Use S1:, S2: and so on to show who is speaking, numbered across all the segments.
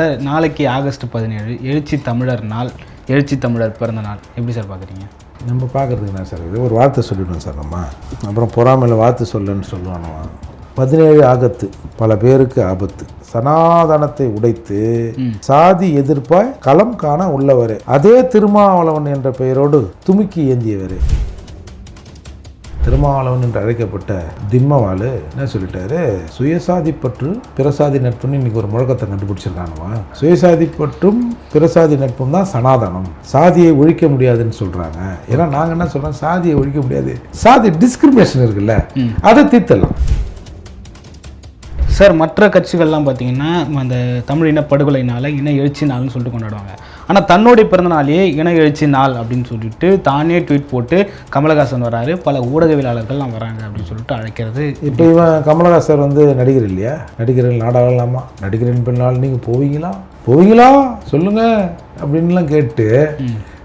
S1: Sir நாளைக்கு August பதினேழு எழுச்சி தமிழர் நாள் எழுச்சி தமிழர் பிறந்த நாள். எப்படி சார் பார்க்குறீங்க?
S2: நம்ம பார்க்குறதுக்கு என்ன சார் இது ஒரு வார்த்தை சொல்லிவிடுவோம் சார் நம்ம. அப்புறம் பொறாமையில் வார்த்தை சொல்லுன்னு சொல்லுவானோ பதினேழு ஆகத்து பல பேருக்கு ஆபத்து. சனாதனத்தை உடைத்து சாதி எதிர்ப்பாய் களம் காண உள்ளவரே. அதே திருமாவளவன் என்ற பெயரோடு துமுக்கி ஏந்தியவரே. திருமாவளவன் என்று அழைக்கப்பட்ட திம்மவாலு என்ன சொல்லிட்டாரு? சுயசாதி பற்று பிறசாதி நட்புன்னு இன்னைக்கு ஒரு முழக்கத்தை கண்டுபிடிச்சிருக்கானுவா. சுயசாதி பற்றும் பிறசாதி நட்பும் தான் சனாதனம். சாதியை ஒழிக்க முடியாதுன்னு சொல்றாங்க. ஏன்னா நாங்க என்ன சொல்றோம்? சாதியை ஒழிக்க முடியாது. சாதி டிஸ்கிரிமினேஷன் இருக்குல்ல அதை தீர்த்தலாம்
S1: சார் மற்ற கட்சிகள்லாம் பார்த்தீங்கன்னா அந்த தமிழ் இன படுகொலை நாளை இன எழுச்சி நாள்னு சொல்லிட்டு கொண்டாடுவாங்க. ஆனால் தன்னுடைய பிறந்த நாளையே இன எழுச்சி நாள் அப்படின்னு சொல்லிட்டு தானே ட்வீட் போட்டு கமலஹாசன் வராரு. பல ஊடகவியலாளர்கள்லாம் வராங்க அப்படின்னு சொல்லிட்டு அழைக்கிறது.
S2: இப்போ இவன் கமலஹாசன் வந்து நடிகர் இல்லையா? நடிகர்கள் நாடகலாமா நடிகரின் பின்னால் நீங்கள் போவீங்களா? போவீங்களா? சொல்லுங்க அப்படின்லாம் கேட்டு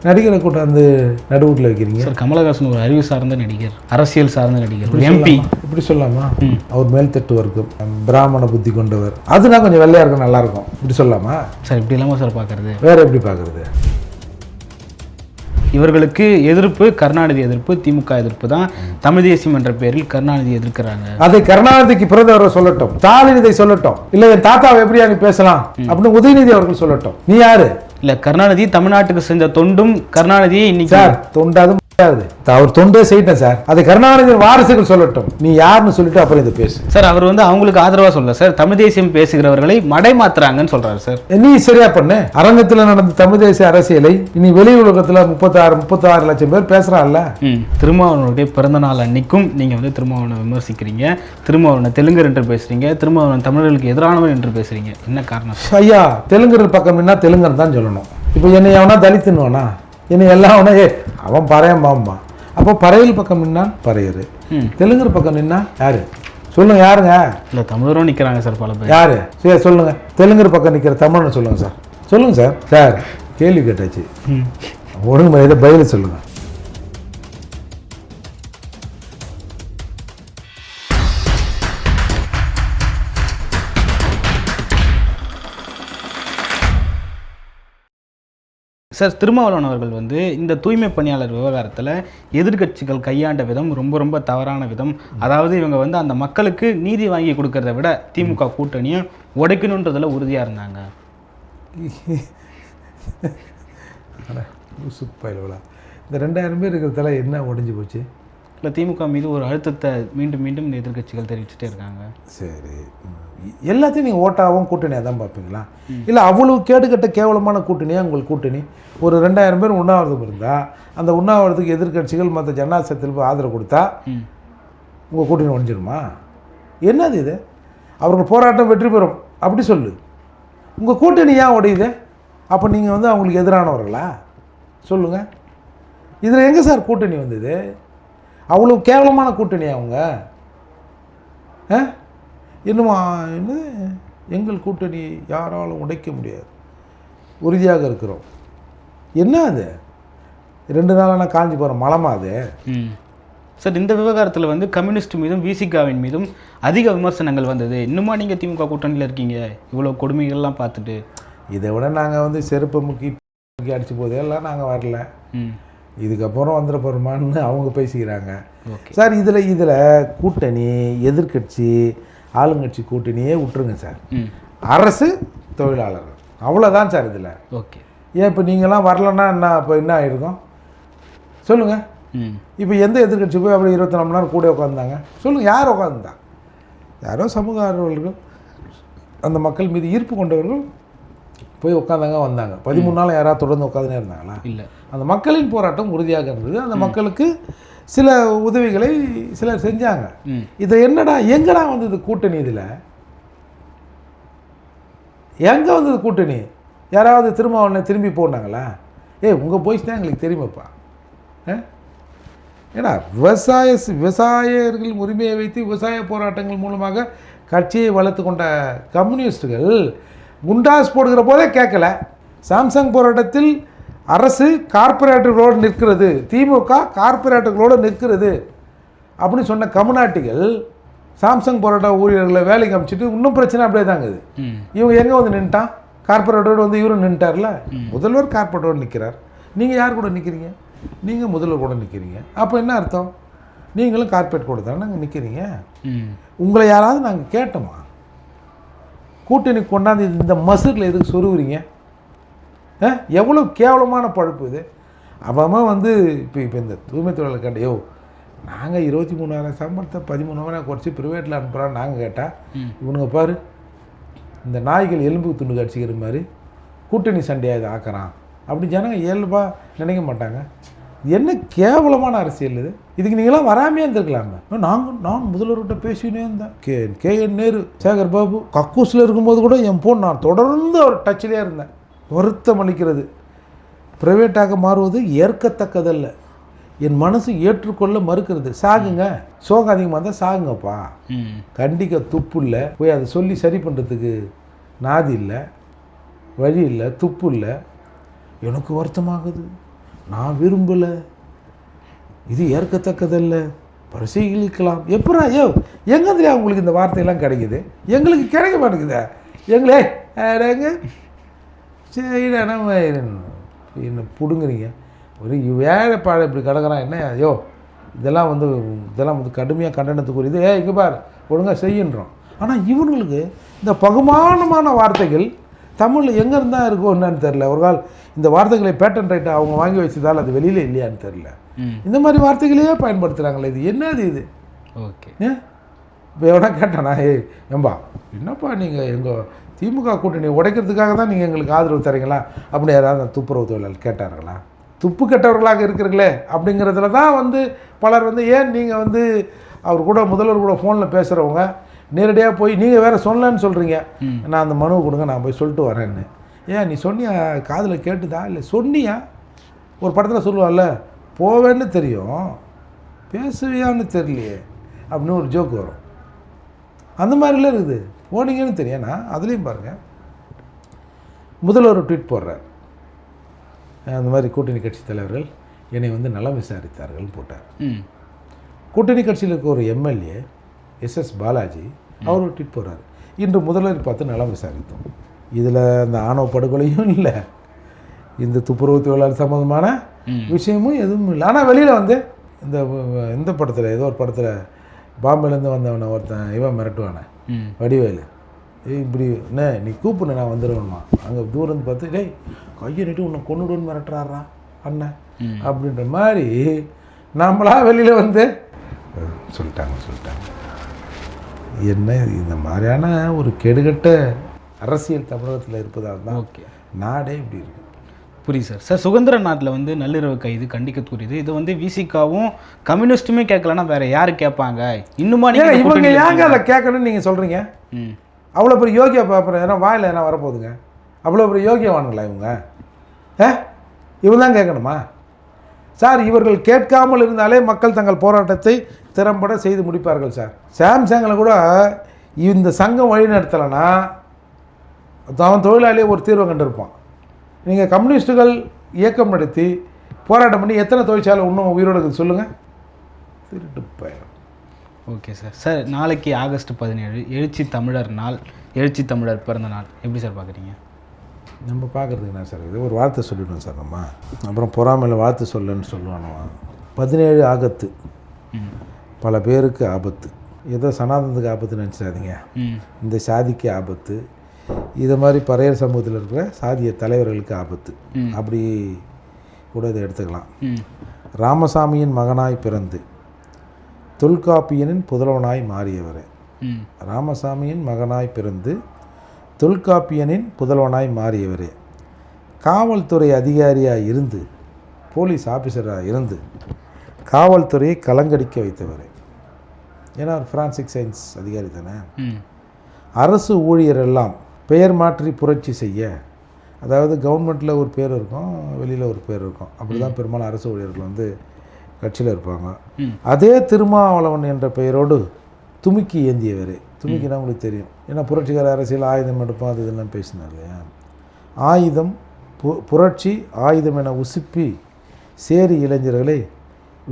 S2: நடிகரை கூட்டாந்து நடுவுட்டில் வைக்கிறீங்க?
S1: சார் கமலஹாசன் ஒரு அறிவு சார்ந்த நடிகர் அரசியல் சார்ந்த நடிகர் எம்பி
S2: இப்படி சொல்லலாமா? அவர் மேல்தட்டு வர்க்கம் பிராமண புத்தி கொண்டவர். அதுனா கொஞ்சம் வெள்ளையா இருக்கும் நல்லா இருக்கும். இப்படி சொல்லலாமா?
S1: சார் இப்படி இல்லாமல் சார் பார்க்கறது.
S2: வேற எப்படி பார்க்கறது?
S1: இவர்களுக்கு எதிர்ப்பு கருணாநிதி எதிர்ப்பு திமுக எதிர்ப்பு தான் தமிழ் தேசியம் என்ற பேரில் கருணாநிதி எதிர்க்கிறாங்க.
S2: அதை கருணாநிதிக்கு பிறந்தவர் சொல்லட்டும். ஸ்டாலின் இதை சொல்லட்டும். இல்ல என் தாத்தாவை எப்படியா நீ பேசலாம் அப்படின்னு உதயநிதி அவர்கள் சொல்லட்டும். நீ யாரு?
S1: இல்ல கருணாநிதி தமிழ்நாட்டுக்கு செஞ்ச தொண்டும் கருணாநிதியை இன்னைக்கு
S2: தொண்டாதும் அவர் தொண்டே செய்யிட்டேன் சார். அதை கருணாநிதி வாரிசுகள் சொல்லட்டும். நீ யாருன்னு சொல்லிட்டு அப்புறம் இதை பேசு.
S1: சார் அவர் வந்து அவங்களுக்கு ஆதரவா சொல்ல சார். தமிழ் தேசியம் பேசுகிறவர்களை மடை மாத்துறாங்கன்னு சொல்றாரு சார்.
S2: நீ சரியா பண்ணு. அரங்கத்துல நடந்த தமிழ் தேசிய அரசியலை இனி வெளி உலகத்துல முப்பத்தாறு முப்பத்தாறு லட்சம் பேர் பேசுறான்ல.
S1: ம். திருமாவளவனுடைய பிறந்த நாள் அன்னைக்கும் நீங்க வந்து திருமாவளவனை விமர்சிக்கிறீங்க. திருமாவளவனை தெலுங்கர் என்று பேசுறீங்க. திருமாவளவன் தமிழர்களுக்கு எதிரானவன் என்று பேசுறீங்க. என்ன காரணம்?
S2: ஐயா தெலுங்கர் பக்கம் என்ன தெலுங்கர் தான் சொல்லணும். இப்போ என்னை எவனா தலித்துன்னுவானா? என்னை எல்லாம் ஏ அவன் பறையன் பாம்பான் அப்போ பறையல் பக்கம் நின்னா பறையரு. தெலுங்கர் பக்கம் நின்னா யாரு? சொல்லுங்க யாருங்க?
S1: இல்ல தமிழரும் நிக்கிறாங்க சார் பல பேர்.
S2: யாரு? சரி சொல்லுங்க. தெலுங்கர் பக்கம் நிற்கிற தமிழ்னு சொல்லுங்க சார். சொல்லுங்க சார். சார் கேள்வி கேட்டாச்சு. ஒழுங்கு மரியாதை பதில் சொல்லுங்க.
S1: சார் திருமாவளவன் அவர்கள் வந்து இந்த தூய்மை பணியாளர் விவகாரத்தில் எதிர்க்கட்சிகள் கையாண்ட விதம் ரொம்ப ரொம்ப தவறான விதம். அதாவது இவங்க வந்து அந்த மக்களுக்கு நீதி வாங்கி கொடுக்கறத விட திமுக கூட்டணியை உடைக்கணுன்றதுல உறுதியாக இருந்தாங்க.
S2: சூப்பர் இந்த ரெண்டாயிரம் பேர் இருக்கிறதால என்ன உடைஞ்சு போச்சு?
S1: இல்லை திமுக மீது ஒரு அழுத்தத்தை மீண்டும் மீண்டும் இந்த எதிர்க்கட்சிகள் தெரிவிச்சுட்டே இருக்காங்க.
S2: சரி. எல்லாத்தையும் நீங்கள் ஓட்டாவும் கூட்டணியாக தான் பார்ப்பீங்களா? இல்லை அவ்வளோ கேடுகட்ட கேவலமான கூட்டணியாக உங்கள் கூட்டணி? ஒரு ரெண்டாயிரம் பேர் உண்ணாவிரதம் இருந்தால் அந்த உண்ணாவிரதத்துக்கு எதிர்க்கட்சிகள் மற்ற ஜனாசத்தில் ஆதரவு கொடுத்தா உங்கள் கூட்டணி ஒழிஞ்சிருமா? என்னது இது? அவர்கள் போராட்டம் வெற்றி பெறும். அப்படி சொல்லு. உங்கள் கூட்டணி ஏன் உடையுது? அப்போ நீங்கள் வந்து அவங்களுக்கு எதிரானவர்களா? சொல்லுங்கள் இதில் எங்கே சார் கூட்டணி வந்தது? அவ்வளோ கேவலமான கூட்டணி அவங்க? ஆ? இன்னுமா என்னது எங்கள் கூட்டணி யாராலும் உடைக்க முடியாது. உறுதியாக இருக்கிறோம். என்ன அது? ரெண்டு நாளான காஞ்சி போகிற மலமா அது?
S1: சார் இந்த விவகாரத்தில் வந்து கம்யூனிஸ்ட் மீதும் விசிகாவின் மீதும் அதிக விமர்சனங்கள் வந்தது. இன்னுமா நீங்கள் திமுக கூட்டணியில் இருக்கீங்க? இவ்வளோ கொடுமைகள்லாம் பார்த்துட்டு.
S2: இதை விட நாங்கள் வந்து செருப்பை முக்கி முக்கி அடிச்சு போதே எல்லாம் நாங்கள் வரல. இதுக்கப்புறம் வந்துட போகிறோமான்னு அவங்க பேசிக்கிறாங்க. சார் இதில் இதில் கூட்டணி எதிர்க்கட்சி ஆளுங்கட்சி கூட்டணியே விட்டுருங்க சார். அரசு தொழிலாளர்கள். அவ்வளோதான் சார் இதில்.
S1: ஓகே.
S2: ஏன் இப்போ நீங்களாம் வரலன்னா என்ன இப்போ என்ன ஆகிருக்கும் சொல்லுங்கள் இப்போ எந்த எதிர்க்கட்சி போய் அப்படி இருபத்தி நாலு மணி நேரம் கூட உட்காந்துந்தாங்க சொல்லுங்கள் யார் உட்காந்துருந்தா யாரோ சமூக ஆர்வலர்கள் அந்த மக்கள் மீது ஈர்ப்பு கொண்டவர்கள் போய் உட்காந்தாங்க வந்தாங்க. பதிமூணு நாள் யாராவது தொடர்ந்து உட்காந்துனே இருந்தாங்களா?
S1: இல்லை.
S2: அந்த மக்களின் போராட்டம் உறுதியாக இருந்தது. அந்த மக்களுக்கு சில உதவிகளை சிலர் செஞ்சாங்க. இதை என்னடா எங்கடா வந்தது கூட்டணி இதில்? எங்கே வந்தது கூட்டணி? யாராவது திரும்ப அவனை திரும்பி போனாங்களா? ஏய் உங்கள் போய்ஸ் தான் எங்களுக்கு தெரியுமாப்பா? ஏன்னா விவசாய விவசாயிகளின் உரிமையை வைத்து விவசாய போராட்டங்கள் மூலமாக கட்சியை வளர்த்து கொண்ட கம்யூனிஸ்டுகள் குண்டாஸ் போடுகிற போதே கேட்கல. சாம்சங் போராட்டத்தில் அரசு கார்ப்பரேட்டுகளோடு நிற்கிறது. திமுக கார்ப்பரேட்டுகளோடு நிற்கிறது. அப்படின்னு சொன்ன கம்யூனாட்டிகள் சாம்சங் போராட்ட ஊழியர்களை வேலைக்கு அமைச்சிட்டு இன்னும் பிரச்சனை அப்படியே தாங்க இது.
S1: ம்.
S2: இவங்க எங்கே வந்து நின்ட்டான்? கார்பரேட்டோடு வந்து இவரும் நின்ட்டார்ல? முதல்வர் கார்பரேட்டோடு நிற்கிறார் நீங்கள் யார் கூட நிற்கிறீங்க நீங்கள் முதல்வர் கூட நிற்கிறீங்க அப்போ என்ன அர்த்தம்? நீங்களும் கார்பரேட் கூட தானே நிற்கிறீங்க
S1: ம்.
S2: உங்களை யாராவது நாங்கள் கேட்டோமா? கூட்டணி கொண்டாந்து இந்த மசூரில் எதுக்கு சொருவுறீங்க எவ்வளோ கேவலமான பழுப்பு இது. அவன் வந்து இப்போ இப்போ இந்த தூய்மை தொழிலாளர் கண்ட யோ நாங்கள் இருபத்தி மூணாயிரம் சம்பளத்தை பதிமூணாயிரம் குறைச்சி ப்ரைவேட்டில் அனுப்புகிறான்னு நாங்கள் கேட்டால். இவனுங்க பாரு இந்த நாய்கள் எலும்பு துண்டு கடிச்சிக்கிற மாதிரி கூட்டணி சண்டையாக இதை ஆக்குறான். அப்படி ஜனங்க இயல்பாக நினைக்க மாட்டாங்க. என்ன கேவலமான அரசியல் இது. இதுக்கு நீங்களாம் வராமே இருந்திருக்கலாமே. நாங்கள் நான் முதல்வர்கிட்ட பேசினே இருந்தேன். K K N Nehru Sekar Babu கக்கூஸில் இருக்கும்போது கூட என் போன் நான் தொடர்ந்து அவர் டச்சிலே இருந்தேன். வருத்தம் அளிக்கிறது. ப்ரைவேட்டாக மாறுவது ஏற்கத்தக்கதல்ல. என் மனசு ஏற்றுக்கொள்ள மறுக்கிறது. சாகுங்க. சோகம் அதிகமாக இருந்தால் சாகுங்கப்பா. கண்டிக்க துப்பு இல்லை போய் அதை சொல்லி சரி பண்ணுறதுக்கு நாதி இல்லை. வழி இல்லை. துப்பு இல்லை. எனக்கு வருத்தமாகுது. நான் விரும்பலை. இது ஏற்கத்தக்கதல்ல. பரிசீலிக்கலாம். எப்படா? ஐயோ எங்கேருந்துலையா உங்களுக்கு இந்த வார்த்தையெல்லாம் கிடைக்குது? எங்களுக்கு கிடைக்க மாட்டேங்குதே? எங்களே எங்க சரி நம்ம என்ன பிடுங்குறீங்க? ஒரு வேலைப்பாடு இப்படி கிடக்குறான் என்ன? ஐயோ இதெல்லாம் வந்து இதெல்லாம் வந்து கடுமையாக கண்டனத்துக்குரியது ஏ இங்கே பார் ஒழுங்காக செய்யுன்றோம் ஆனால் இவங்களுக்கு இந்த பகுமானமான வார்த்தைகள் தமிழில் எங்கே இருந்தால் இருக்கோ என்னன்னு தெரில ஒரு கால் இந்த வார்த்தைகளை பேட்டன் ரைட்டை அவங்க வாங்கி வச்சதால் அது வெளியில் இல்லையான்னு தெரில இந்த மாதிரி வார்த்தைகளையே பயன்படுத்துகிறாங்களே இது என்னது இது?
S1: ஓகே.
S2: இப்போ எவனா கேட்டானா ஏய் ஏம்பா என்னப்பா நீங்கள் எங்கள் திமுக கூட்டணி உடைக்கிறதுக்காக தான் நீங்கள் எங்களுக்கு ஆதரவு தரீங்களா? அப்படின்னு யாராவது அந்த துப்புரவு தொழிலாளர் கேட்டார்களா துப்பு கெட்டவர்களாக இருக்கிறீங்களே அப்படிங்கிறதுல தான் வந்து பலர் வந்து ஏன் நீங்கள் வந்து அவர் கூட முதல்வர் கூட ஃபோனில் பேசுகிறவங்க நேரடியாக போய் நீங்கள் வேறு சொல்லலன்னு சொல்கிறீங்க. நான் அந்த மனுவை கொடுங்க நான் போய் சொல்லிட்டு வரேன்னு. ஏன் நீ சொன்னியா? காதில் கேட்டுதா? இல்லை சொன்னியா? ஒரு படத்தில் சொல்லுவாள்ல போவேன்னு தெரியும் பேசுவியான்னு தெரியலையே அப்படின்னு ஒரு ஜோக் வரும். அந்த மாதிரிலாம் இருக்குது. போனீங்கன்னு தெரியும் அதுலேயும் பாருங்கள் முதல்வர் ஒரு ட்வீட் போடுறார். அந்த மாதிரி கூட்டணி கட்சி தலைவர்கள் என்னை வந்து நலம் விசாரித்தார்கள்னு போட்டார். கூட்டணி கட்சியில் இருக்க ஒரு எம்எல்ஏ எஸ்எஸ் பாலாஜி அவர் ஒரு ட்வீட் போடுறார். இன்று முதல்வர் பார்த்து நலம் விசாரித்தோம். இதில் அந்த ஆணவ படுகொலையும் இல்லை. இந்த துப்புரவு தொழிலாளர் சம்மந்தமான. விஷயமும் எதுவும் இல்லை. ஆனால் வெளியில் வந்து இந்த இந்த படத்தில் ஏதோ ஒரு படத்தில் பாம்பேலேருந்து வந்தவனை ஒருத்தன் இவன் மிரட்டுவானே. வடிவேலு. இப்படி என்ன நீ கூப்பிடு நான் வந்துடுவேன்மா அங்கே தூரம் பார்த்து டேய் கையை நீட்டு உன்னை கொண்டுடுன்னு மிரட்டுறாரா அண்ணன். அப்படின்ற மாதிரி நம்மளா வெளியில் வந்து சொல்லிட்டாங்க சொல்லிட்டாங்க. என்ன? இந்த மாதிரியான ஒரு கெடுகட்ட அரசியல் தமிழகத்தில் இருப்பதால் தான்
S1: ஓகே.
S2: நாடே இப்படி இருக்கு.
S1: புரியுது சார். சார் சுதந்திர நாட்டில் வந்து நள்ளிரவு கைது கண்டிக்கக்கூடியது இது வந்து விசிகாவும் கம்யூனிஸ்ட்டுமே கேட்கலன்னா வேற யாரு கேட்பாங்க? இன்னுமா நீங்க
S2: ஏங்க
S1: இந்த
S2: இவங்க ஏங்க அதை கேட்கணும்னு நீங்கள் சொல்கிறீங்க அவ்வளோ பெரிய யோகியா பாப்புறம் ஏன்னா வாயில் என்ன வரப்போகுதுங்க? அவ்வளோ பெரிய யோகியவானுங்களா இவங்க? ஏ? இவங்க தான் கேட்கணுமா? சார் இவர்கள் கேட்காமல் இருந்தாலே மக்கள் தங்கள் போராட்டத்தை திறம்பட செய்து முடிப்பார்கள் சார். சாம்சங்கில் கூட இந்த சங்கம் வழி நடத்தலைன்னா அவன் தொழிலாளியே ஒரு தீர்வை கண்டிருப்பான். நீங்கள் கம்யூனிஸ்ட்டுகள் இயக்கம் நடத்தி போராட்டம் பண்ணி எத்தனை தொழிற்சாலை இன்னும் உயிரோடு இருக்குது சொல்லுங்கள் திருட்டு பயம்
S1: ஓகே சார். சார் நாளைக்கு ஆகஸ்ட் பதினேழு எழுச்சி தமிழர் நாள் எழுச்சி தமிழர் பிறந்த நாள் எப்படி சார் பார்க்குறீங்க?
S2: நம்ம பார்க்குறதுக்கு என்ன சார் இது? ஒரு வார்த்தை சொல்லிவிடுவோம் சார் நம்ம. அப்புறம் பொறாமையில் வாழ்த்து சொல்லன்னு சொல்லுவானோ? பதினேழு ஆகத்து.
S1: ம்.
S2: பல பேருக்கு ஆபத்து. ஏதோ சனாதனத்துக்கு ஆபத்து நினச்சாதீங்க
S1: ம்.
S2: இந்த சாதிக்கு ஆபத்து. இது மாதிரி பறையர் சமூகத்தில் இருக்கிற சாதிய தலைவர்களுக்கு ஆபத்து. அப்படி கூட இதை எடுத்துக்கலாம். ராமசாமியின் மகனாய் பிறந்து தொல்காப்பியனின் புதல்வனாய் மாறியவர். ராமசாமியின் மகனாய் பிறந்து தொல்காப்பியனின் புதல்வனாய் மாறியவர். காவல்துறை அதிகாரியாக இருந்து போலீஸ் ஆஃபீஸராக இருந்து காவல்துறையை கலங்கடிக்க வைத்தவர். ஏன்னா ஃப்ரான்சிக் சயின்ஸ் அதிகாரி தானே. அரசு ஊழியர் எல்லாம் பெயர் மாற்றி புரட்சி செய்ய. அதாவது கவர்மெண்ட்டில் ஒரு பேர் இருக்கும் வெளியில் ஒரு பேர் இருக்கும். அப்படி தான் பெரும்பாலும் அரசு ஊழியர்கள் வந்து கட்சியில் இருப்பாங்க. அதே திருமாவளவன் என்ற பெயரோடு துமுக்கி ஏந்தியவர். துமுக்கினா உங்களுக்கு தெரியும். ஏன்னா புரட்சிகர அரசியல் ஆயுதம் எடுப்போம் அது இதெல்லாம் பேசினார் இல்லையா? ஆயுதம் பு புரட்சி ஆயுதம் என உசுப்பி சேரி இளைஞர்களை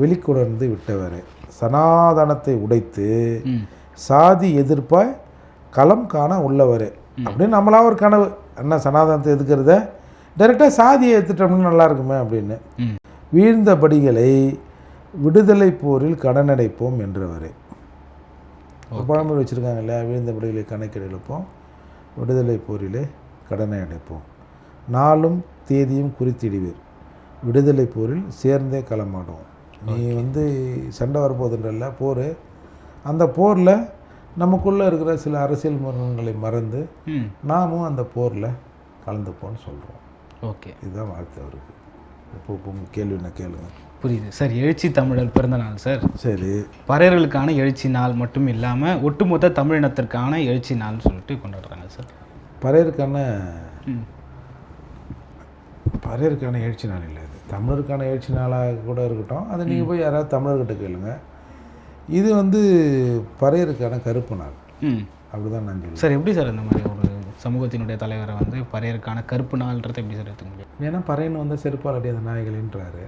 S2: வெளிக்கொணர்ந்து விட்டவர். சனாதனத்தை உடைத்து சாதி எதிர்ப்பாய் களம் காண உள்ளவர். அப்படின்னு நம்மளா ஒரு கனவு. அண்ணா சனாதனத்தை எதுக்கிறத? டைரெக்டாக சாதியை எடுத்துட்டோம்னு நல்லா இருக்குமே அப்படின்னு. வீழ்ந்த படிகளை விடுதலை போரில் கடனடைப்போம் என்றவரே. பழமொழி வச்சுருக்காங்க இல்லையா? வீழ்ந்த படிகளை கணக்கெடுப்போம் விடுதலை போரிலே கடனை அடைப்போம். நாளும் தேதியும் குறித்திடுவீர். விடுதலை போரில் சேர்ந்தே களமாடுவோம். நீ வந்து சண்டை வரப்போகுதுன்றல்ல போர். அந்த போரில் நமக்குள்ளே இருக்கிற சில அரசியல் மரணங்களை மறந்து நாமும் அந்த போரில் கலந்துப்போம்னு சொல்கிறோம்
S1: ஓகே.
S2: இதுதான் வாழ்க்கை அவருக்கு. இப்போ இப்போ உங்கள் கேள்வி என்ன கேளுங்க.
S1: புரியுது. சார் எழுச்சி தமிழர் பிறந்த நாள் சார்.
S2: சரி.
S1: பறையர்களுக்கான எழுச்சி நாள் மட்டும் இல்லாமல் ஒட்டுமொத்த தமிழினத்திற்கான எழுச்சி நாள்னு சொல்லிட்டு கொண்டாடுறாங்க சார்.
S2: பறையருக்கான பறையருக்கான எழுச்சி நாள் இல்லை இது. தமிழருக்கான எழுச்சி நாளாக கூட இருக்கட்டும். அதை நீங்கள் போய் யாராவது தமிழர்கிட்ட கேளுங்க. இது வந்து பறையருக்கான கருப்பு நாள். அப்படி தான் நான் சொல்லுவேன்.
S1: சார் எப்படி சார் இந்த மாதிரி ஒரு சமூகத்தினுடைய தலைவரை வந்து பறையருக்கான கருப்பு நாள்ன்றதை எப்படி சார் எடுத்துக்க முடியும்?
S2: ஏன்னா பறையன் வந்து செருப்பால் அடி அந்த நாய்களின்றாரு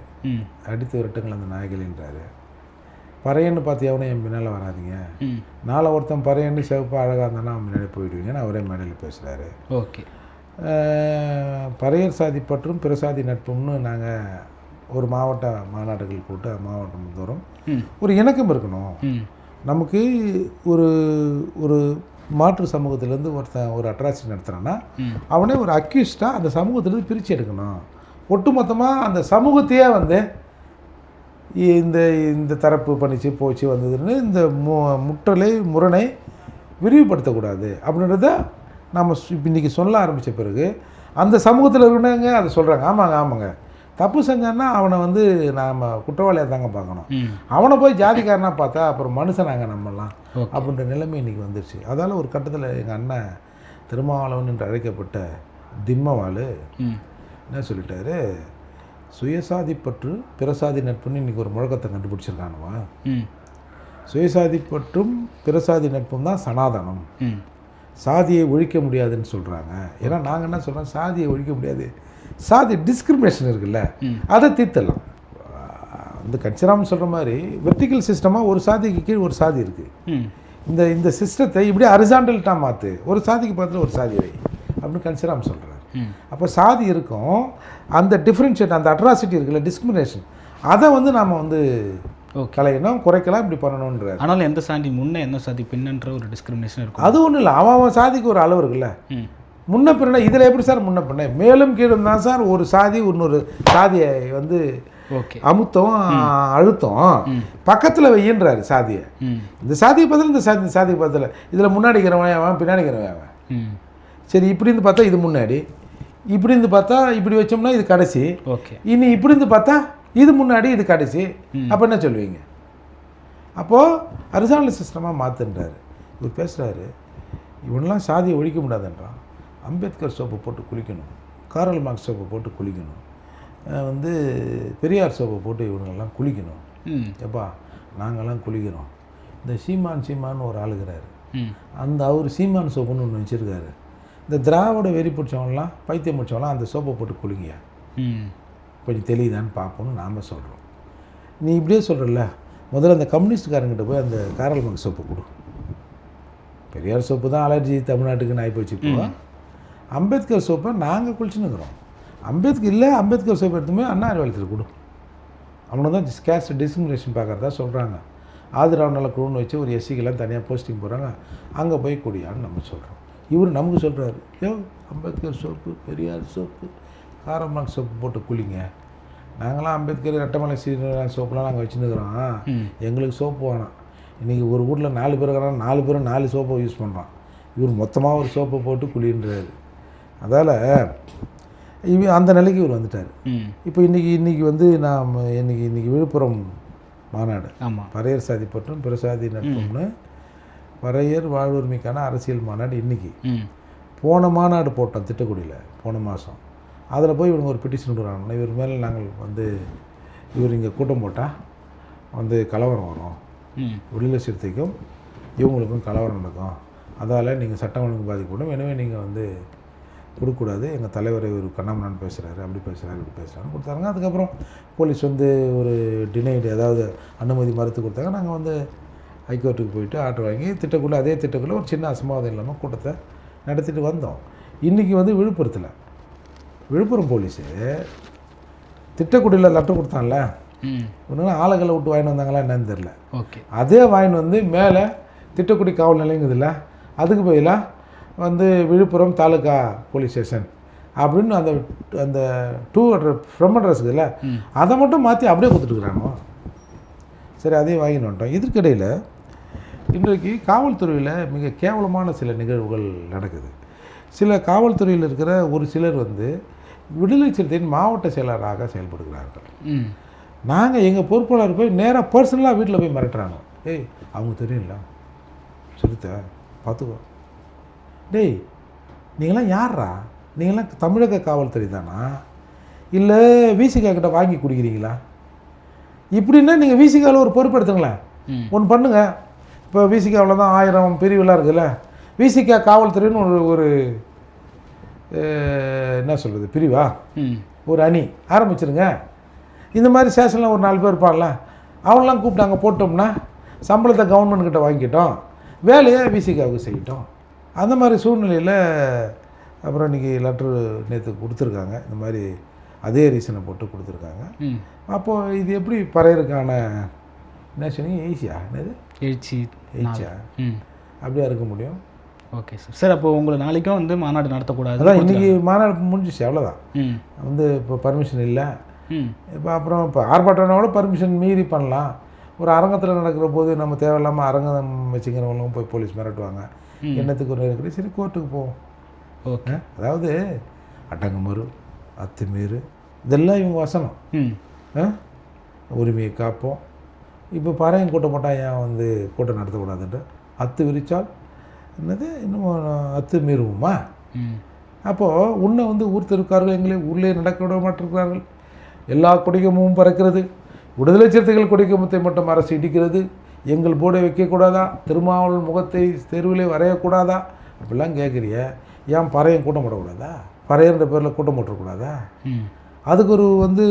S2: அடித்து விரட்டுங்கள் அந்த நாய்களின்றாரு பறையன்னு பார்த்து எவனும் என் பின்னால் வராதீங்க. நாளை ஒருத்தன் பறையன்னு செவப்பாக அழகாக இருந்தானா முன்னாடி போயிடுவீங்கன்னு அவரே மேடையில் பேசுகிறாரு
S1: ஓகே.
S2: பறையர் சாதி பற்றும் பிற சாதி நட்பும்னு நாங்கள் ஒரு மாவட்ட மாநாடுகள் போட்டு மாவட்டம் தோறும் ஒரு இணக்கம் இருக்கணும். நமக்கு ஒரு ஒரு மாற்று சமூகத்திலேருந்து ஒருத்தன் ஒரு அட்ராசிட்டி நடத்துகிறான்னா அவனே ஒரு அக்யூஸ்டாக அந்த சமூகத்திலேருந்து பிரித்து எடுக்கணும். ஒட்டுமொத்தமாக அந்த சமூகத்தையே வந்து இந்த இந்த தரப்பு பண்ணிச்சு போச்சு வந்ததுன்னு இந்த மு முற்றலை முரணை விரிவுபடுத்தக்கூடாது. அப்படின்றத நம்ம சு- இன்னைக்கு சொல்ல ஆரம்பித்த பிறகு அந்த சமூகத்தில் இருக்கிறவங்க அதை சொல்கிறாங்க ஆமாங்க ஆமாங்க. தப்பு செஞ்சான்னா அவனை வந்து நாம் குற்றவாளியாக தாங்க பார்க்கணும். அவனை போய் ஜாதிக்காரனா பார்த்தா அப்புறம் மனுஷனாங்க நம்மலாம் அப்படின்ற நிலைமை இன்றைக்கி வந்துருச்சு. அதால் ஒரு கட்டத்தில் எங்கள் அண்ணன் திருமாவளவன் என்று அழைக்கப்பட்ட திம்மவாள் என்ன சொல்லிட்டாரு? சுயசாதி பற்று பிறசாதி நட்புன்னு இன்றைக்கி ஒரு முழக்கத்தை கண்டுபிடிச்சிருக்கானுவா.
S1: ம்.
S2: சுயசாதி பற்றும் பிறசாதி நட்பும் தான் சனாதனம்.
S1: ம்.
S2: சாதியை ஒழிக்க முடியாதுன்னு சொல்கிறாங்க ஏன்னா நாங்கள் என்ன சொல்கிறோம் சாதியை ஒழிக்க முடியாது. சாதி டிஸ்கிரிமினேஷன் இருக்குல்ல. அதை தீர்த்தலாம் இந்த கட்சிராமன் சொல்கிற மாதிரி வெர்டிக்கல் சிஸ்டமாக ஒரு சாதிக்கு கீழ் ஒரு சாதி இருக்குது இந்த இந்த சிஸ்டத்தை இப்படி அரிசாண்டல்ட்டாக மாற்று ஒரு சாதிக்கு பக்கத்தில் ஒரு சாதி வை அப்படின்னு கன்சிராம் சொல்கிறார் அப்போ சாதி இருக்கும் அந்த டிஃப்ரென்ஷியேட் அந்த அட்ராசிட்டி இருக்குல்ல டிஸ்கிரிமினேஷன் அதை வந்து நாம் வந்து கலையணும் குறைக்கலாம் இப்படி பண்ணணுன்றார்
S1: ஆனாலும் எந்த சாதி முன்ன என்ன சாதி பின்னன்ற ஒரு டிஸ்கிரிமினேஷன் இருக்கும்.
S2: அது ஒன்றும் இல்லை அவன் அவன் சாதிக்கு ஒரு அளவு இருக்குல்ல. முன்ன பின்ன இதில் எப்படி சார் முன்ன பின்ன மேலும் கீழும் தான் சார் ஒரு சாதி இன்னொரு சாதியை வந்து
S1: ஓகே.
S2: அமுத்தம் அழுத்தம். பக்கத்தில் வையின்றாரு சாதியை. இந்த சாதியை பதில் இந்த சாதி இந்த சாதியை பதில் இதில் முன்னாடி இருக்கிறவன் அவன் பின்னாடி இருக்கிறவன் அவன். சரி இப்படி இருந்து பார்த்தா இது முன்னாடி. இப்படி இருந்து பார்த்தா இப்படி வச்சோம்னா இது கடைசி.
S1: ஓகே.
S2: இனி இப்படி இருந்து பார்த்தா இது முன்னாடி இது கடைசி. அப்போ என்ன சொல்லுவீங்க அப்போது அரிசானல் சிஸ்டமாக மாற்றுன்றாரு இவர் பேசுகிறாரு இவனெல்லாம் சாதியை ஒழிக்க முடியாதுன்றான். அம்பேத்கர் சோப்பை போட்டு குளிக்கணும். காரல் மார்க்ஸ் சோப்பை போட்டு குளிக்கணும். வந்து பெரியார் சோப்பை போட்டு இவனுங்கெல்லாம் குளிக்கணும். எப்பா நாங்கள்லாம் குளிக்கிறோம். இந்த சீமான் சீமான் ஒரு ஆளுகிறாரு. அந்த அவர் சீமான் சோப்புன்னு ஒன்று வச்சுருக்காரு. இந்த திராவிட வெறி பிடிச்சவங்களாம் பைத்தியம் பிடிச்சவங்களாம் அந்த சோப்பை போட்டு குளிங்க.
S1: ம்.
S2: கொஞ்சம் தெளியுதான்னு பார்ப்போம்னு நாம் சொல்கிறோம் நீ இப்படியே சொல்கிறல்ல முதல்ல அந்த கம்யூனிஸ்ட்காரங்கிட்ட போய் அந்த காரல் மங்க சோப்பு கொடு. பெரியார் சோப்பு தான் அலர்ஜி தமிழ்நாட்டுக்குன்னு ஆகிப்போச்சு இப்போ. அம்பேத்கர் சோப்பை நாங்கள் குளிச்சுன்னுக்குறோம். அம்பேத்கர் இல்லை அம்பேத்கர் சோப்பு எடுத்துமே அண்ணா அறிவாலயத்தில் கொடு. அவனை தான் கேஸ்ட் டிஸ்கிரிமினேஷன் பார்க்குறதா சொல்கிறாங்க ஆதிராவ் நல குழுன்னு வச்சு ஒரு எஸ்சிக்கெல்லாம் தனியாக போஸ்டிங் போகிறாங்க அங்கே போய் குடியான்னு நம்ம சொல்கிறோம் இவர் நமக்கு சொல்கிறாரு யோ அம்பேத்கர் சோப்பு பெரியார் சோப்பு காரமாக் சோப்பு போட்டு குளிங்க. நாங்களாம் அம்பேத்கர் ரெட்டமலை சீரன் சோப்புலாம் நாங்கள் வச்சுருக்கிறோம் எங்களுக்கு சோப்பு வேணாம். இன்றைக்கி ஒரு வீட்டில் நாலு பேர் இருக்கிறாங்க நாலு பேரும் நாலு சோப்பை யூஸ் பண்ணுறான் இவர் மொத்தமாக ஒரு சோப்பை போட்டு குளின்றாரு. அதால் இவ அந்த நிலைக்கு இவர் வந்துட்டார். இப்போ இன்றைக்கி இன்றைக்கி வந்து நாம் இன்றைக்கி இன்றைக்கி விழுப்புரம் மாநாடு.
S1: ஆமாம்
S2: பறையர் சாதி பற்றும் பிரசாதி நட்பும்னு பறையர் வாழ்வுரிமைக்கான அரசியல் மாநாடு இன்றைக்கி போன மாநாடு போட்டோம் திட்டக்குடியில் போன மாதம் அதில் போய் இவங்க ஒரு பெட்டிஷன் விடுறாங்க இவர் மேலே நாங்கள் வந்து இவர் இங்கே கூட்டம் போட்டால் வந்து கலவரம் வரும். விடுதலை சிறுத்தைக்கும் இவங்களுக்கும் கலவரம் நடக்கும். அதால் நீங்கள் சட்டம் ஒழுங்கு பாதிக்கப்படும். எனவே நீங்கள் வந்து கொடுக்கக்கூடாது. எங்கள் தலைவர் இவர் கண்ணாமண்ணான்னு பேசுகிறாரு அப்படி பேசுகிறாரு இப்படி பேசுகிறாரு கொடுத்தாங்க அதுக்கப்புறம் போலீஸ் வந்து ஒரு டினைடு அதாவது அனுமதி மறுத்து கொடுத்தாங்க. நாங்கள் வந்து ஹைகோர்ட்டுக்கு போயிட்டு ஆர்டர் வாங்கி திட்டக்குள்ளே அதே திட்டக்குள்ளே ஒரு சின்ன அசம்பாவிதம் இல்லாமல் கூட்டத்தை நடத்திட்டு வந்தோம். இன்றைக்கி வந்து விழுப்புரத்தில் விழுப்புரம் போலீஸு திட்டக்குடியில் லெட்டர் கொடுத்தான்ல. ஒன்று ஆளுகளை விட்டு வாங்கிட்டு வந்தாங்களா என்னன்னு தெரில
S1: ஓகே.
S2: அதே வாங்கிட்டு வந்து மேலே திட்டக்குடி காவல் நிலையங்குதுல்ல அதுக்கு பதிலாக வந்து விழுப்புரம் தாலுகா போலீஸ் ஸ்டேஷன் அப்படின்னு அந்த அந்த டூ அட்ரஸ் ஃப்ரம் அட்ரஸ் இருக்குதுல்ல?
S1: ம்.
S2: அதை மட்டும் மாற்றி அப்படியே கொடுத்துட்டுருக்குறானோ சரி அதையும் வாங்கிட்டு வந்துட்டோம். இதற்கிடையில் இன்றைக்கு காவல்துறையில் மிக கேவலமான சில நிகழ்வுகள் நடக்குது. சில காவல்துறையில் இருக்கிற ஒரு சிலர் வந்து விடுதலை சிறுத்தையின் மாவட்ட செயலராக செயல்படுகிறார்கள். நாங்கள் எங்கள் பொறுப்பாளர் போய் நேராக பர்சனலாக வீட்டில் போய் மிரட்டுறாங்க ஏய் அவங்க தெரியும்ல. சிறுத்தை பார்த்துக்கோ. டேய் நீங்களாம் யார்ரா நீங்களாம் தமிழக காவல்துறை தானா? இல்லை விசிகா கிட்ட வாங்கி குடிக்கிறீங்களா? இப்படின்னா நீங்கள் விசிகாவில் ஒரு பொறுப்பெடுத்துங்களேன் ஒன்று பண்ணுங்க. இப்போ விசிகாவில் தான் ஆயிரம் பிரிவுலாம் இருக்குல்ல. விசிகா காவல்துறைன்னு ஒரு ஒரு என்ன சொல்கிறது பிரிவா? ஒரு அணி. ஆரம்பிச்சிருங்க. இந்த மாதிரி ஸ்டேஷனில் ஒரு நாலு பேர் இருப்பான்ல அவனெலாம் கூப்பிட்டு அங்கே போட்டோம்னா சம்பளத்தை கவர்மெண்ட் கிட்ட வாங்கிக்கிட்டோம் வேலையை விசிகாவுக்கு செய்யட்டும். அந்த மாதிரி சூழ்நிலையில் அப்புறம் இன்றைக்கி லெட்ரு நேற்று கொடுத்துருக்காங்க. இந்த மாதிரி அதே ரீசனை போட்டு கொடுத்துருக்காங்க. அப்போது இது எப்படி பறையருக்கான என்ன சொன்னீங்க ஈஸியா என்னது?
S1: எழுச்சி ம்.
S2: அப்படியா இருக்க முடியும்.
S1: Okay sir. சார் அப்போ உங்களை நாளைக்கும் வந்து மாநாடு நடத்தக்கூடாது
S2: அதான் இன்றைக்கி மாநாடு முடிஞ்சிச்சு அவ்வளோதான் வந்து இப்போ பர்மிஷன் இல்லை. இப்போ அப்புறம் இப்போ ஆர்ப்பாட்டம்னா பர்மிஷன் மீறி பண்ணலாம். ஒரு அரங்கத்தில் நடக்கிற போது நம்ம தேவையில்லாமல் அரங்கம் வச்சுக்கிறவங்களும் போய் போலீஸ் மிரட்டுவாங்க.
S1: ம்.
S2: என்னத்துக்கு ஒரு நெருக்கடி சரி கோர்ட்டுக்கு போவோம்.
S1: ஓகே?
S2: அதாவது அட்டங்கமறு அத்துமீறு இதெல்லாம் இவங்க வசனம்? உரிமையை காப்போம். இப்போ பாறையும் கூட்டம் போட்டால் ஏன் வந்து கூட்டம் நடத்தக்கூடாதுன்ட்டு அத்து விரிச்சால் என்னது? இன்னும் அத்து மீறுவோமா? அப்போது உன்னை வந்து ஊர் தெருக்காரர்கள் எங்களை ஊர்லேயே நடக்க விட மாட்டிருக்கிறார்கள். எல்லா கொடிகமும் பறக்கிறது. விடுதலை சிறுத்தைகள் கொடிக்கமுத்தை மட்டும் அரசு இடிக்கிறது. எங்கள் போர்டை வைக்கக்கூடாதா? திருமாவளவன் முகத்தை தெருவிலே வரையக்கூடாதா? அப்படிலாம் கேட்குறிய. ஏன் பறையன் கூட்டம் போடக்கூடாதா? பறையன்ற பேரில் கூட்டம் போட்டுறக்கூடாதா
S1: ம்.
S2: அதுக்கு ஒரு வந்து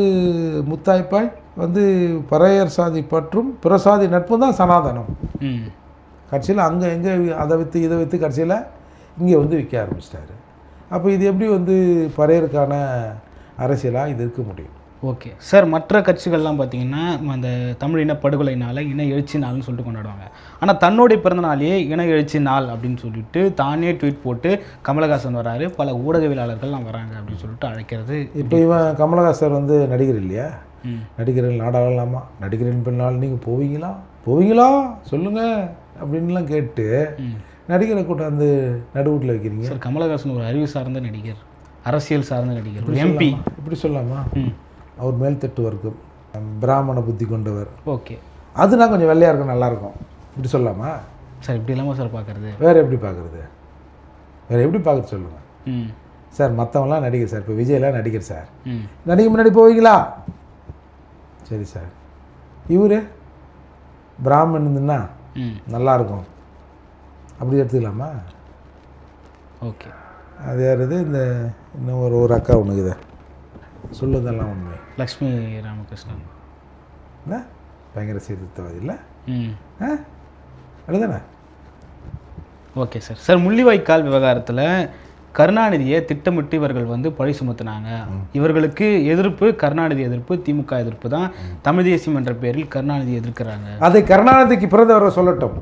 S2: முத்தாய்ப்பாய் வந்து பறையர் சாதி பற்றும் பிறசாதி நட்பு தான் சனாதனம்.
S1: ம்.
S2: கடைசியில் அங்கே எங்கே அதை விற்று இதை விற்று கடைசியில் இங்கே வந்து விற்க ஆரம்பிச்சிட்டாரு. அப்போ இது எப்படி வந்து பறையருக்கான அரசியலாக இது இருக்க முடியும்?
S1: ஓகே. சார் மற்ற கட்சிகள்லாம் பார்த்தீங்கன்னா அந்த தமிழ் இன படுகொலைனால இன எழுச்சி நாள்னு சொல்லிட்டு கொண்டாடுவாங்க. ஆனால் தன்னுடைய பிறந்த நாளையே இன எழுச்சி நாள் அப்படின்னு சொல்லிட்டு தானே ட்வீட் போட்டு கமலஹாசன் வராரு. பல ஊடகவியலாளர்கள்லாம் வராங்க அப்படின்னு சொல்லிட்டு அழைக்கிறது.
S2: இப்போ இவன் கமலஹாசர் வந்து நடிகர் இல்லையா?
S1: ம்.
S2: நடிகர்கள் நாடாளலாமா நடிகரின் பின்னால் நீங்கள் போவீங்களா? போவீங்களா? சொல்லுங்கள் அப்படின்லாம் கேட்டு நடிகரை கூட்டாந்து நடுவூட்டில் வைக்கிறீங்க.
S1: சார் கமலஹாசன் ஒரு அறிவு சார்ந்த நடிகர் அரசியல் சார்ந்த நடிகர் எம்பி
S2: இப்படி சொல்லலாமா?
S1: ம்.
S2: அவர் மேல்தட்டு வர்க்கம். பிராமண புத்தி கொண்டவர்.
S1: ஓகே.
S2: அதுனா கொஞ்சம் வெள்ளையாக இருக்கும் நல்லாயிருக்கும் இப்படி சொல்லலாமா?
S1: சார் இப்படி இல்லாமல் சார் பார்க்குறது.
S2: வேறு எப்படி பார்க்குறது? வேறு எப்படி பார்க்குறது சொல்லுங்கள்
S1: ம்.
S2: சார் மற்றவங்களாம் நடிகர் சார். இப்போ விஜயெல்லாம் நடிகர் சார்.
S1: ம்.
S2: நடிகை முன்னாடி போவீங்களா? சரி சார். இவர் பிராமணன் இருந்துன்னா
S1: ம்.
S2: நல்லாயிருக்கும் அப்படி எடுத்துக்கலாமா?
S1: ஓகே.
S2: அது யாருது இந்த இன்னும் ஒரு ஒரு அக்கா ஒன்று இருக்குது சொல்லுதெல்லாம் உண்மை.
S1: லக்ஷ்மி ராமகிருஷ்ணன்.
S2: பயங்கர சீர்திருத்தவாதி இல்லை? ஆ?
S1: Okay sir. சார் முள்ளிவாய்க்கால் விவகாரத்தில் கருணாநிதியை திட்டமிட்டு இவர்கள் வந்து பழி சுமத்துனாங்க. இவர்களுக்கு எதிர்ப்பு கருணாநிதி எதிர்ப்பு திமுக எதிர்ப்பு தான். தமிழ் தேசியம் என்ற பேரில் கருணாநிதி எதிர்க்கிறாங்க.
S2: அதை கருணாநிதிக்கு பிறந்தவரை சொல்லட்டும்.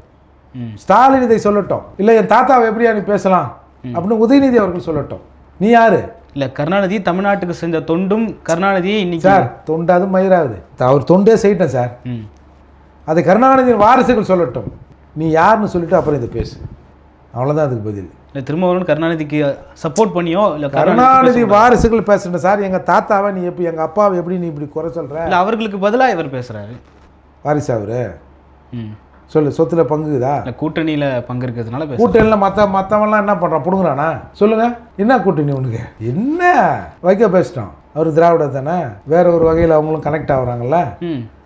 S2: ஸ்டாலின் இதை சொல்லட்டும். இல்லை என் தாத்தாவை எப்படியா நீ பேசலாம் அப்படின்னு உதயநிதி அவர்கள் சொல்லட்டும். நீ யாரு?
S1: இல்லை கருணாநிதி தமிழ்நாட்டுக்கு செஞ்ச தொண்டும் கருணாநிதியை இன்னைக்கு
S2: சார் தொண்டாது மயிராகுது. அவர் தொண்டே செய்யிட்டேன் சார்.
S1: ம்.
S2: அதை கருணாநிதியின் வாரிசுகள் சொல்லட்டும். நீ யாருன்னு சொல்லிட்டு அப்புறம் இதை பேசு. அவ்வளோதான் அதுக்கு பதில்.
S1: இல்லை திருமாவளவன் கருணாநிதிக்கு சப்போர்ட் பண்ணியோ இல்லை
S2: கருணாநிதி வாரிசுகள் பேசுகிறேன் சார் எங்கள் தாத்தாவை நீ எப்படி எங்கள் அப்பாவை எப்படி நீ இப்படி குறை சொல்கிற
S1: இல்லை அவர்களுக்கு பதிலாக இவர் பேசுகிறாரு
S2: வாரிசு அவரு?
S1: ம்.
S2: சொல்லு சொத்துல பங்குதா
S1: கூட்டணியில் பங்கு இருக்கிறதுனால
S2: கூட்டணியில் மற்ற மற்றவன்லாம் என்ன பண்ணுறான் பிடுங்குறானா? சொல்லுங்க. என்ன கூட்டணி உனக்கு? என்ன? வைக்க பேசிட்டோம் அவர் திராவிட தானே? வேற ஒரு வகையில் அவங்களும் கனெக்ட் ஆகுறாங்கல்ல?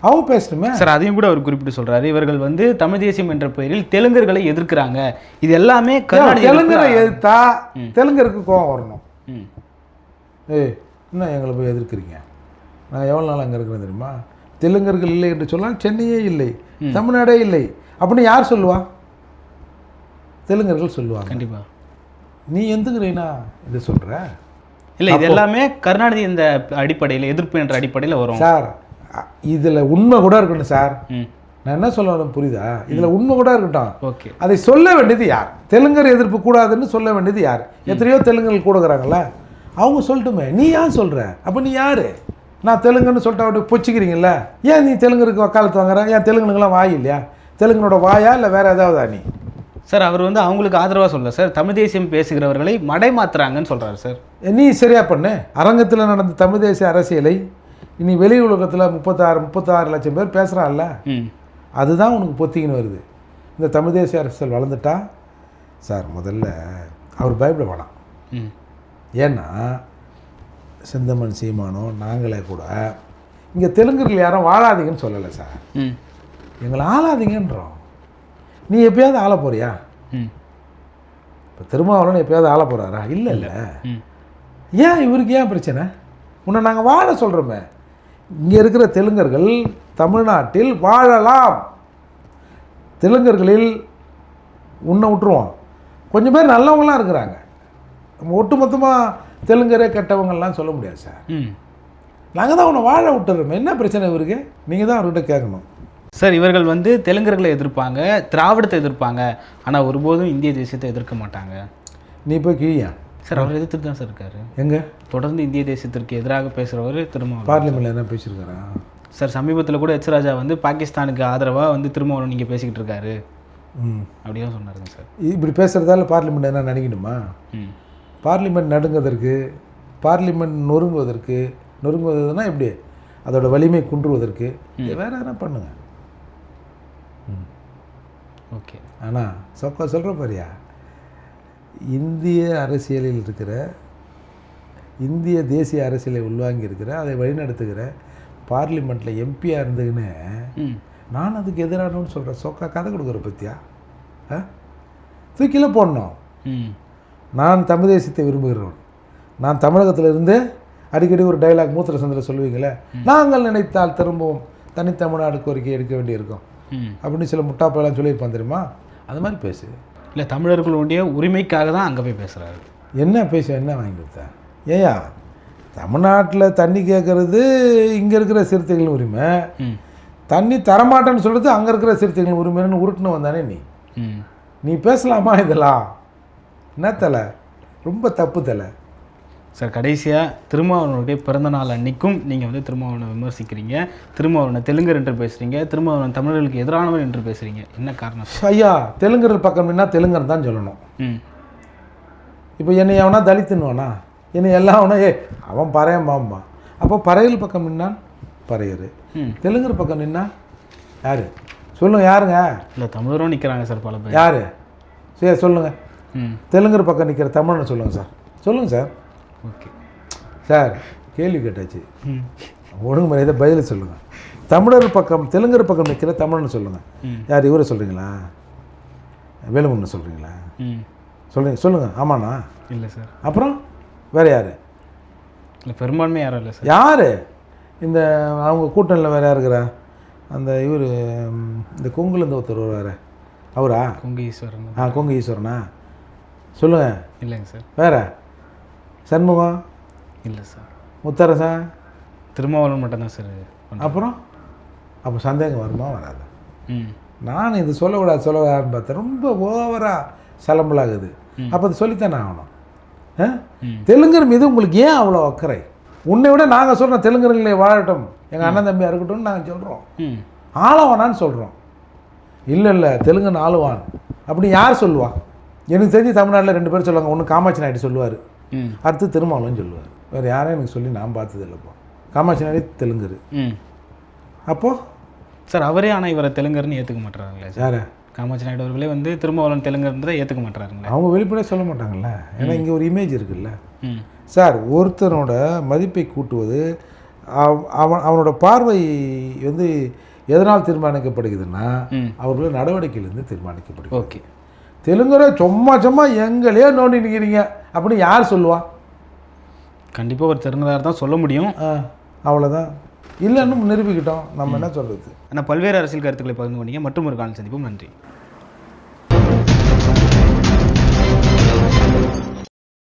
S2: அவங்க பேசணுமே
S1: சார் அதையும் கூட அவர் குறிப்பிட்டு சொல்றாரு. இவர்கள் வந்து தமிழ் தேசியம் என்ற பெயரில் தெலுங்கர்களை எதிர்க்கிறாங்க. இது எல்லாமே
S2: தெலுங்கரை எதிர்த்தா தெலுங்கருக்கு கோவம் வரணும்.
S1: ம்.
S2: ஏய் என்ன எங்களை போய் எதிர்க்கிறீங்க? நான் எவ்வளோ நாள் அங்கே இருக்கிறேன் தெரியுமா? தெலுங்கர்கள் இல்லை என்று சொன்னால் சென்னையே இல்லை தமிழ்நாடே இல்லை. அப்படின்னு யார் சொல்லுவா? தெலுங்கர்கள் சொல்லுவாங்க.
S1: கண்டிப்பா.
S2: நீ எந்துக்கிறீனா இது சொல்கிற
S1: இல்லை இது எல்லாமே கருணாநிதி இந்த அடிப்படையில் எதிர்ப்பு என்ற அடிப்படையில் வரும்.
S2: சார் இதில் உண்மை கூட இருக்கட்டும் சார். நான் என்ன சொல்ல வரேன் புரியுதா இதில் உண்மை கூட இருக்கட்டும்.
S1: ஓகே.
S2: அதை சொல்ல வேண்டியது யார்? தெலுங்கர் எதிர்ப்பு கூடாதுன்னு சொல்ல வேண்டியது யார்? எத்தனையோ தெலுங்குகள் கூடுகிறாங்கல்ல அவங்க சொல்லட்டுமே. நீ ஏன் சொல்கிற அப்போ நீ யார்? நான் தெலுங்குன்னு சொல்லிட்டு அப்படி பொச்சிக்கிறீங்கல்ல ஏன் நீ தெலுங்கருக்கு வக்காலத்து வாங்குற? ஏன் தெலுங்குனுக்கெல்லாம் வாய் இல்லையா? தெலுங்கனோட வாயா இல்லை வேற ஏதாவது நீ?
S1: சார் அவர் வந்து அவங்களுக்கு ஆதரவாக சொல்ல சார். தமிழ் தேசியம் பேசுகிறவர்களை மடை மாத்துறாங்கன்னு சொல்றாரு சார்.
S2: நீ சரியா பண்ணு. அரங்கத்தில் நடந்த தமிழ் தேசிய அரசியலை இனி வெளி உலகத்தில் முப்பத்தாறு முப்பத்தாறு லட்சம் பேர் பேசுகிறான்ல அதுதான் உனக்கு பொத்திக்கின்னு வருது. இந்த தமிழ் தேசிய அரசியல் வளர்ந்துட்டா சார் முதல்ல அவர் பயப்பட வேணாம்.
S1: ம்.
S2: ஏன்னா செந்தமன் சீமானோ நாங்களே கூட இங்கே தெலுங்குகள் யாரும் வாழாதீங்கன்னு சொல்லலை சார். எங்களை ஆளாதீங்கன்றோம். நீ எப்பயாவது ஆள போறியா?
S1: ம்.
S2: இப்போ திருமாவளவன் எப்பயாவது ஆள போகிறாரா இல்லை இல்லை. ஏன் இவருக்கு ஏன் பிரச்சனை? உன்னை நாங்கள் வாழ சொல்கிறோமே இங்கே இருக்கிற தெலுங்கர்கள் தமிழ்நாட்டில் வாழலாம். தெலுங்கர்களில் உன்னை விட்டுருவோம். கொஞ்சம் பேர் நல்லவங்களாம் இருக்கிறாங்க. நம்ம ஒட்டுமொத்தமாக தெலுங்கரே கெட்டவங்கலாம் சொல்ல முடியாது சார்.
S1: ம்.
S2: நாங்கள் தான் உன்னை வாழ விட்டுறோமே. என்ன பிரச்சனை இவருக்கு? நீங்கள் தான் அவர்கிட்ட கேட்கணும்.
S1: சார் இவர்கள் வந்து தெலுங்கர்களை எதிர்ப்பாங்க திராவிடத்தை எதிர்ப்பாங்க. ஆனால் ஒருபோதும் இந்திய தேசியத்தை எதிர்க்க மாட்டாங்க.
S2: நீ போய் கீழியா
S1: சார் அவர் எதிர்த்துட்டு தான் சார் இருக்காரு.
S2: எங்கே?
S1: தொடர்ந்து இந்திய தேசியத்திற்கு எதிராக பேசுகிறவர் திருமாவளவன்
S2: பார்லிமெண்ட்டில் என்ன பேசியிருக்காரா?
S1: சார் சமீபத்தில் கூட எச் ராஜா வந்து பாகிஸ்தானுக்கு ஆதரவாக வந்து திருமாவளவன் நீங்கள் பேசிக்கிட்டு இருக்காரு.
S2: ம்.
S1: அப்படிதான் சொன்னாருங்க சார்.
S2: இப்படி பேசுகிறதால பார்லிமெண்ட் என்ன நினைக்கணுமா
S1: ம்.
S2: பார்லிமெண்ட் நடுங்குவதற்கு பார்லிமெண்ட் நொறுங்குவதற்கு நொறுங்குவதுன்னா எப்படி? அதோட வலிமை குன்றுவதற்கு. வேற எதனா பண்ணுங்க.
S1: ஓகே.
S2: ஆனால் சொக்க சொல்கிற பாரியா? இந்திய அரசியலில் இருக்கிற இந்திய தேசிய அரசியலை உள்வாங்கி இருக்கிற அதை வழிநடத்துகிற பார்லிமெண்ட்டில் எம்பியாக இருந்துக்கின்னு நான் அதுக்கு எதிரானு சொல்கிறேன் சொக்கா கதை கொடுக்குற பற்றியா ஆ? தூக்கில போடணும். நான் தமிழ் தேசியத்தை விரும்புகிறவன் நான் தமிழகத்திலிருந்து அடிக்கடி ஒரு டைலாக் மூத்திர சந்தில் சொல்லுவீங்களே நாங்கள் நினைத்தால் திரும்பவும் தனித்தமிழ்நாடு கோரிக்கை எடுக்க வேண்டியிருக்கும். அப்படின்னு சில முட்டாப்பெல்லாம் சொல்லியிருப்பான் தெரியுமா? அது மாதிரி பேசு.
S1: இல்லை தமிழர்களுடைய உரிமைக்காக தான் அங்கே போய் பேசுகிறாரு
S2: என்ன பேச என்ன வாங்கி கொடுத்த? ஏயா தமிழ்நாட்டில் தண்ணி கேட்குறது இங்கே இருக்கிற சிறுத்தைகள் உரிமை. தண்ணி தரமாட்டேன்னு சொல்கிறது அங்கே இருக்கிற சிறுத்தைகள் உரிமைன்னு உருட்டுன்னு வந்தானே நீ? நீ பேசலாமா இதெல்லாம்? என்ன தலை? ரொம்ப தப்பு தலை.
S1: சார் கடைசியாக திருமாவளவனுடைய பிறந்த நாள் அன்னைக்கும் நீங்கள் வந்து திருமாவளவனை விமர்சிக்கிறீங்க. திருமாவளவனை தெலுங்கர் என்று பேசுகிறீங்க திருமாவளவன் தமிழர்களுக்கு எதிரானவர் என்று பேசுகிறீங்க என்ன காரணம்?
S2: ஐயா தெலுங்கர் பக்கம் நின்னா தெலுங்கர் தான் சொல்லணும்.
S1: ம்.
S2: இப்போ என்னை எவனா தலித்துன்னுவானா? என்னை எல்லாம் அவனா ஏ அவன் பறையன் பாம்பான் அப்போ பறையல் பக்கம் நின்னான்? பறையர். தெலுங்கர் பக்கம் நின்னா? யார்? சொல்லுங்க யாருங்க?
S1: இல்லை தமிழரும் நிற்கிறாங்க சார் பல பேர்.
S2: யார்? சரி சொல்லுங்கள் தெலுங்கர் பக்கம் நிற்கிற தமிழ்னு சொல்லுங்கள் சார். சொல்லுங்கள் சார்.
S1: ஓகே.
S2: சார் கேள்வி கேட்டாச்சு.
S1: ம்.
S2: ஒழுங்கு மரியாதை பதில் சொல்லுங்கள் தமிழர் பக்கம் தெலுங்கர் பக்கம் நிற்கிற தமிழ்னு சொல்லுங்கள் யார் இவரை சொல்கிறீங்களா வேலுமண்ணு சொல்கிறீங்களா
S1: ம்.
S2: சொல்லுங்க. சொல்லுங்கள் ஆமாண்ணா.
S1: இல்லை சார்.
S2: அப்புறம் வேறு யார்?
S1: இல்லை பெரும்பான்மை யாரும் இல்லை சார்.
S2: யார்? இந்த அவங்க கூட்டணியில் வேறு யார் இருக்கிறா? அந்த இவர் இந்த கொங்குலேருந்து ஒருத்தர் வருவார். அவரா?
S1: கொங்கு ஈஸ்வரன்.
S2: ஆ கொங்கு ஈஸ்வரனா? சொல்லுங்கள்
S1: இல்லைங்க சார்.
S2: வேற? சண்முகம்?
S1: இல்லை சார்.
S2: முத்தரசன்
S1: திருமாவளவன் மட்டும்தான் சார்.
S2: அப்புறம்? அப்போ சந்தேகம் வருமா வராதா?
S1: ம்.
S2: நான் இது சொல்லக்கூடாது சொல்லக்கூடாதுன்னு பார்த்தேன் ரொம்ப ஓவராக சலம்பலாகுது. அப்போ அது சொல்லித்தானே ஆகணும். தெலுங்கர் மீது உங்களுக்கு ஏன் அவ்வளோ அக்கறை? உன்னை விட நாங்கள் சொல்கிறோம் தெலுங்கர்களே வாழட்டும். எங்கள் அண்ணன் தம்பியாக இருக்கட்டும்னு நாங்கள் சொல்கிறோம் ஆளவானான்னு சொல்கிறோம் இல்லை இல்லை தெலுங்கன் ஆளுவான். அப்படி யார் சொல்லுவா? எனக்கு தெரிஞ்சு தமிழ்நாட்டில் ரெண்டு பேர் சொல்லுவாங்க ஒன்று காமாட்சி நாயுடு சொல்லுவார். அடுத்து திருமாவளவன் சொல்லுவார். வேறு யாரும் எனக்கு சொல்லி நான் பார்த்தது இல்லைப்போ காமாட்சி நாயுடு தெலுங்கரு.
S1: ம்.
S2: அப்போது
S1: சார் அவரே ஆனால் இவரை தெலுங்கர்னு ஏற்றுக்க மாட்டுறாங்களே சார். காமாட்சி நாயுடு அவர்களே வந்து திருமாவளவன் தெலுங்கர்ன்றதை ஏற்றுக்க மாட்டுறாருங்களே
S2: அவங்க வெளிப்படையாக சொல்ல மாட்டாங்கல்ல. ஏன்னா இங்கே ஒரு இமேஜ் இருக்குல்ல. சார் ஒருத்தனோட மதிப்பை கூட்டுவது அவ- அவன் அவனோட பார்வை வந்து எதனால் தீர்மானிக்கப்படுகிறதுன்னா அவர்களோட நடவடிக்கையிலேருந்து தீர்மானிக்கப்படுகிறது.
S1: ஓகே.
S2: தெலுங்குரை சும்மா சும்மா எங்களையே நோண்டி நிற்கிறீங்க அப்படின்னு யார் சொல்லுவா?
S1: கண்டிப்பாக ஒரு தெரிந்ததார் தான் சொல்ல முடியும்.
S2: அவ்வளோதான் இல்லைன்னு நிரூபிக்கிட்டோம். நம்ம என்ன சொல்கிறது
S1: ஆனால் பல்வேறு அரசியல் கருத்துக்களை பகிர்ந்து கொண்டீங்க. மற்றும் ஒரு காலம் சந்திப்போம். நன்றி.